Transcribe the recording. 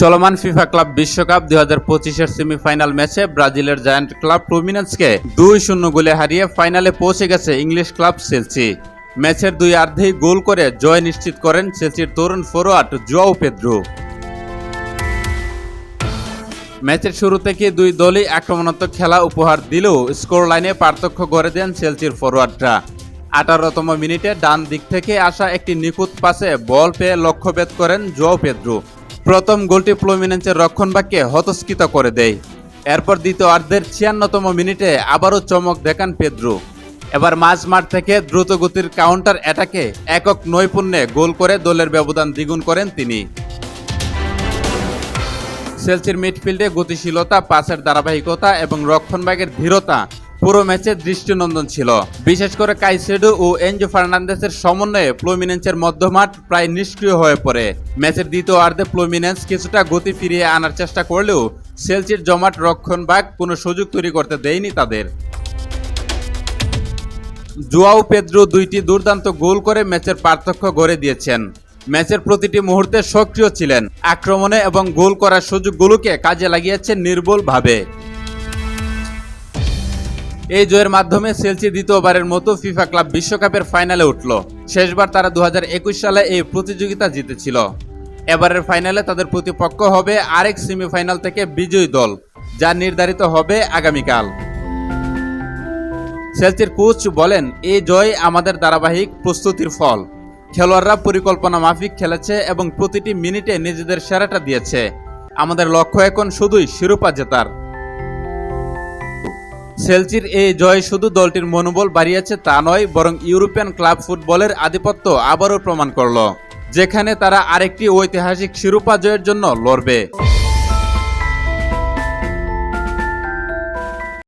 চলমান FIFA club বিশ্বকাপ দুই হাজার পঁচিশের সেমিফাইনাল ম্যাচে ব্রাজিলের জায়ান্ট ক্লাব প্রমিনেন্সকে দুই শূন্য গোলে হারিয়ে ফাইনালে পৌঁছে গেছে ইংলিশ ক্লাব চেলসি ম্যাচের দুই অর্ধেই গোল করে জয় নিশ্চিত করেন চেলসির তরুণ ফরোয়ার্ড জোয়াও পেদ্রো। ম্যাচের শুরু থেকে দুই দলই আক্রমণাত্মক খেলা উপহার দিলেও স্কোর লাইনে পার্থক্য গড়ে দেন চেলসির ফরোয়ার্ডরা। আঠারোতম মিনিটে ডান দিক থেকে আসা একটি নিখুঁত পাসে বল পেয়ে লক্ষ্যভেদ করেন জোয়াও পেদ্রু। প্রথম গোলটি প্লোমিনেন্সের রক্ষণভাগকে হতস্কিত করে দেয়। এরপর দ্বিতীয় অর্ধের ছিয়ান্নতম মিনিটে আবারও চমক দেখান পেদ্রো। এবার মাঝ মাঠ থেকে দ্রুত গতির কাউন্টার অ্যাটাকে একক নৈপুণ্যে গোল করে দলের ব্যবধান দ্বিগুণ করেন তিনি। চেলসির মিডফিল্ডে গতিশীলতা, পাসের ধারাবাহিকতা এবং রক্ষণভাগের ধীরতা পুরো ম্যাচে দৃষ্টিনন্দন ছিল। বিশেষ করে কাইসেডো ও এনজো ফার্নান্দেসের সমন্বয়ে প্লোমিনেন্সের মধ্যমাঠ প্রায় নিষ্ক্রিয় হয়ে পড়ে। ম্যাচের দ্বিতীয় অর্ধে প্লোমিনেন্স কিছুটা গতি ফিরিয়ে আনার চেষ্টা করলেও চেলসির জমাট রক্ষণ রক্ষণভাগ কোনো সুযোগ তৈরি করতে দেয়নি তাদের। জুয়াও পেদ্রো দুইটি দুর্দান্ত গোল করে ম্যাচের পার্থক্য গড়ে দিয়েছেন। ম্যাচের প্রতিটি মুহূর্তে সক্রিয় ছিলেন। আক্রমণে এবং গোল করার সুযোগগুলোকে কাজে লাগিয়েছেন নির্ভুলভাবে এই জয়ের মাধ্যমে চেলসি দ্বিতীয়বারের মতো ফিফা ক্লাব বিশ্বকাপের ফাইনালে উঠল। শেষবার তারা দু হাজার একুশ সালে এই প্রতিযোগিতা জিতেছিল। এবারের ফাইনালে তাদের প্রতিপক্ষ হবে আরেক সেমিফাইনাল থেকে বিজয়ী দল, যা নির্ধারিত হবে আগামীকাল। চেলসির কোচ বলেন, এই জয় আমাদের ধারাবাহিক প্রস্তুতির ফল। খেলোয়াড়রা পরিকল্পনা মাফিক খেলেছে এবং প্রতিটি মিনিটে নিজেদের সেরাটা দিয়েছে। আমাদের লক্ষ্য এখন শুধুই শিরোপা জেতার। চেলসির এই জয় শুধু দলটির মনোবল বাড়িয়েছে তা নয়, বরং ইউরোপিয়ান ক্লাব ফুটবলের আধিপত্য আবারও প্রমাণ করল, যেখানে তারা আরেকটি ঐতিহাসিক শিরোপা জয়ের জন্য লড়বে।